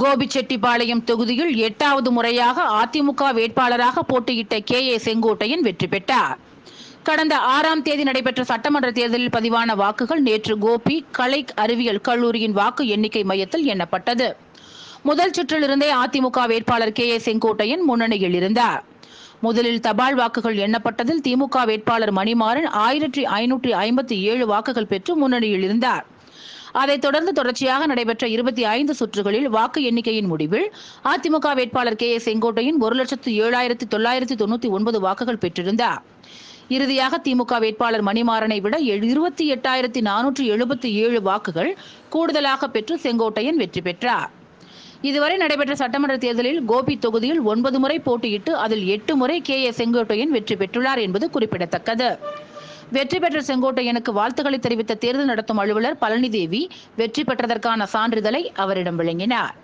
கோபிச்செட்டிப்பாளையம் தொகுதியில் எட்டாவது முறையாக அதிமுக வேட்பாளராக போட்டியிட்ட கே ஏ செங்கோட்டையன் வெற்றி பெற்றார். கடந்த ஆறாம் தேதி நடைபெற்ற சட்டமன்ற தேர்தலில் பதிவான வாக்குகள் நேற்று கோபி கலை அறிவியல் கல்லூரியின் வாக்கு எண்ணிக்கை மையத்தில் எண்ணப்பட்டது. முதல் சுற்றிலிருந்தே அதிமுக வேட்பாளர் கே ஏ செங்கோட்டையன் முன்னணியில் இருந்தார். முதலில் தபால் வாக்குகள் எண்ணப்பட்டதில் திமுக வேட்பாளர் மணிமாறன் ஆயிரத்தி ஐநூற்றி ஐம்பத்தி ஏழு வாக்குகள் பெற்று முன்னணியில் இருந்தார். அதைத் தொடர்ந்து தொடர்ச்சியாக நடைபெற்ற இருபத்தி ஐந்து சுற்றுகளில் வாக்கு எண்ணிக்கையின் முடிவில் அதிமுக வேட்பாளர் கே ஏ செங்கோட்டையின் ஒரு லட்சத்து ஏழாயிரத்தி தொள்ளாயிரத்தி தொண்ணூத்தி ஒன்பது வாக்குகள் பெற்றிருந்தார். இறுதியாக திமுக வேட்பாளர் மணிமாறனை விட இருபத்தி எட்டாயிரத்தி நானூற்றி எழுபத்தி ஏழு வாக்குகள் கூடுதலாக பெற்று செங்கோட்டையன் வெற்றி பெற்றார். இதுவரை நடைபெற்ற சட்டமன்ற தேர்தலில் கோபி தொகுதியில் ஒன்பது முறை போட்டியிட்டு அதில் எட்டு முறை கே ஏ செங்கோட்டையன் வெற்றி பெற்றுள்ளார் என்பது குறிப்பிடத்தக்கது. வெற்றி பெற்ற செங்கோட்டையனுக்கு வாழ்த்துக்களை தெரிவித்த தேர்தல் நடத்தும் அலுவலர் பழனிதேவி வெற்றி பெற்றதற்கான சான்றிதழை அவரிடம் வழங்கினார்.